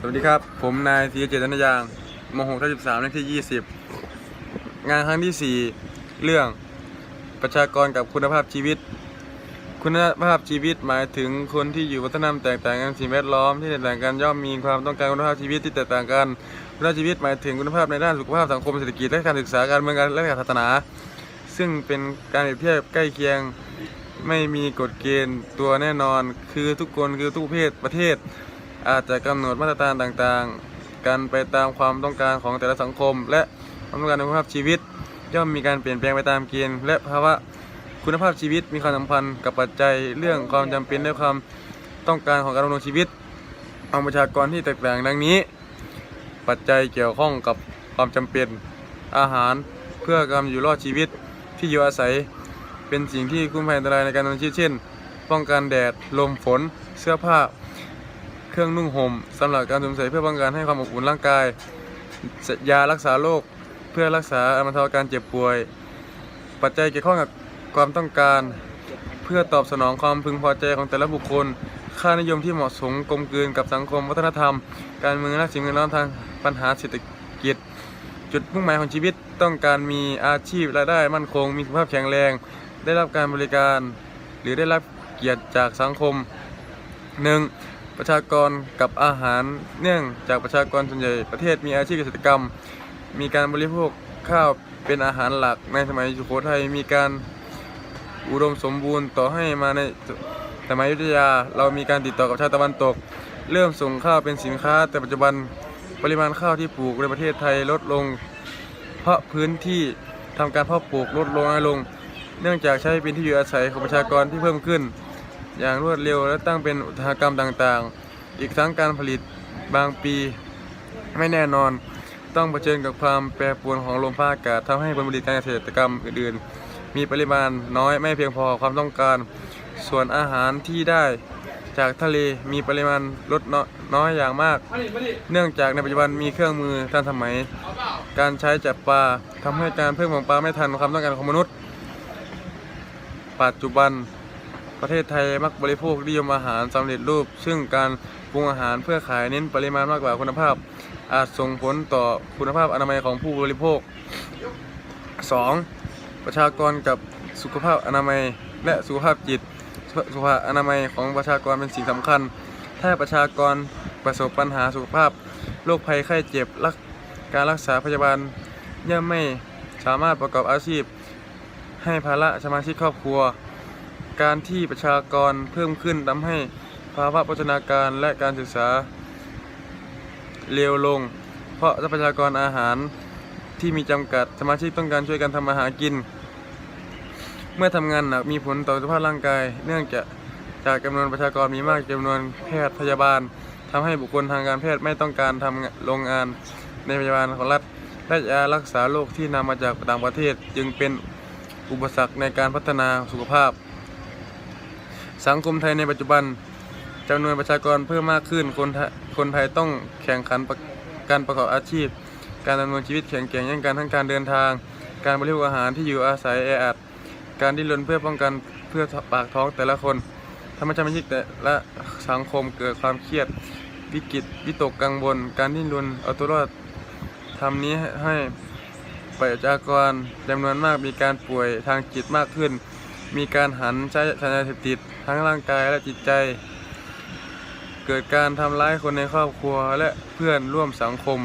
สวัสดีครับ ผมนายธีรเจตนยางมหกทับสิบสามเลขที่ยี่สิบงานครั้งที่สี่เรื่องประชากรกับคุณภาพชีวิต คุณภาพชีวิตหมายถึงคนที่อยู่วัฒนธรรมแตกต่างกันสิ่งแวดล้อมที่แตกต่างกันย่อมมีความต้องการคุณภาพชีวิตที่แตกต่างกันคุณภาพชีวิตหมายถึงคุณภาพในด้านสุขภาพสังคมเศรษฐกิจและการศึกษาการเมืองการและการศาสนา ซึ่งเป็นการเปรียบเทียบใกล้เคียงไม่มีกฎเกณฑ์ตัวแน่นอน คือทุกคนคือทุกเพศประเทศ อาจจะกำหนดมาตรฐานต่างๆ กันไปตามความต้องการของแต่ละสังคม และความต้องการในคุณภาพชีวิต ย่อมมีการเปลี่ยนแปลงไปตามเกณฑ์และภาวะคุณภาพชีวิตมีความสัมพันธ์กับปัจจัยเรื่องความจำเป็นและความต้องการของการดำรงชีวิตของประชากรที่แตกต่างดังนี้ ปัจจัยเกี่ยวข้องกับความจำเป็นอาหารเพื่อการอยู่รอดชีวิตที่อยู่อาศัยเป็นสิ่งที่คุ้มภัยอันตรายในการดำรงชีวิตเช่น ป้องกันแดด ลมฝน เสื้อผ้า เครื่องนุ่งห่มสำหรับการสวมใส่เพื่อป้องกันให้ความอบอุ่นร่างกาย ยารักษาโรคเพื่อรักษาบรรเทาอาการเจ็บป่วย ปัจจัยเกี่ยวข้องกับความต้องการ เพื่อตอบสนองความพึงพอใจของแต่ละบุคคล ค่านิยมที่เหมาะสมกลมกลืนกับสังคมวัฒนธรรม การเมืองและสิ่งแวดล้อมทางปัญหาเศรษฐกิจ จุดมุ่งหมายของชีวิตต้องการมีอาชีพรายได้มั่นคง มีสุขภาพแข็งแรง ได้รับการบริการ หรือได้รับเกียรติจากสังคม 1. ประชากรกับอาหารเนื่องจากประชากรส่วนใหญ่ประเทศมีอาชีพเกษตรกรรม มีการบริโภคข้าวเป็นอาหารหลักในสมัยสุโขทัยมีการอุดมสมบูรณ์ต่อให้มาในสมัยยุทธยาเรามีการติดต่อกับชาติตะวันตก เริ่มส่งข้าวเป็นสินค้า แต่ปัจจุบันปริมาณข้าวที่ปลูกในประเทศไทยลดลง เพราะพื้นที่ทำการเพาะปลูกลดลงน้อยลง เนื่องจากใช้เป็นที่อยู่อาศัยของประชากรที่เพิ่มขึ้น อย่างรวดเร็ว และตั้งเป็นอุตสาหกรรมต่างๆ อีกทั้งการผลิตบางปีไม่แน่นอน ต้องเผชิญกับความแปรปรวนของลมฟ้าอากาศทำให้ผลผลิตการเกษตรกรรมอื่นๆ มีปริมาณน้อยไม่เพียงพอความต้องการ ส่วนอาหารที่ได้จากทะเลมีปริมาณลดน้อยอย่างมาก เนื่องจากในปัจจุบันมีเครื่องมือทันสมัย การใช้จับปลาทำให้การเพิ่มของปลาไม่ทันความต้องการของมนุษย์ ปัจจุบัน ประเทศไทยมักบริโภคนิยมอาหารสำเร็จรูป ซึ่งการปรุงอาหารเพื่อขายเน้นปริมาณมากกว่าคุณภาพ อาจส่งผลต่อคุณภาพอนามัยของผู้บริโภค 2. ประชากรกับสุขภาพอนามัยและสุขภาพจิต สุขภาพอนามัยของประชากรเป็นสิ่งสำคัญ ถ้าประชากรประสบปัญหาสุขภาพโรคภัยไข้เจ็บรักการรักษาพยาบาลย่อมไม่สามารถประกอบอาชีพ ให้ภาระสมาชิกครอบครัว การที่ประชากรเพิ่มขึ้นทำให้ภาวะพัฒนาการและการศึกษาเลวลง เพราะทรัพยากรอาหารที่มีจำกัดสมาชิกต้องการช่วยกันทำมาหากิน เมื่อทำงานหนักมีผลต่อสุขภาพร่างกาย เนื่องจากจากจำนวนประชากรมีมากจำนวนแพทย์พยาบาลทำให้บุคคลทางการแพทย์ไม่ต้องการทำโรงงานในพยาบาลของรัฐและยารักษาโรคที่นำมาจากต่างประเทศจึงเป็นอุปสรรคในการพัฒนาสุขภาพ สังคมไทยในปัจจุบันจำนวนประชากรเพิ่มมากขึ้น คนไทยคนไทยต้องแข่งขันการประกอบอาชีพ การดำเนินชีวิตแข่งแข่งย่งกันทั้งการเดินทาง การบริโภคอาหารที่อยู่อาศัยแออัด การดิ้นรนเพื่อป้องกันเพื่อปากท้องแต่ละคนทำให้สมาชิแต่ละสังคมเกิดความเครียด วิกฤตวิตกกังวลการดิ้นรนเอาตัวรอดทำนี้ให้ประชากรจำนวนมากมีการป่วยทางจิตมากขึ้น มีการหันใช้สารเสพติดทั้งร่างกายและจิตใจ เกิดการทำร้ายคนในครอบครัวและเพื่อนร่วมสังคม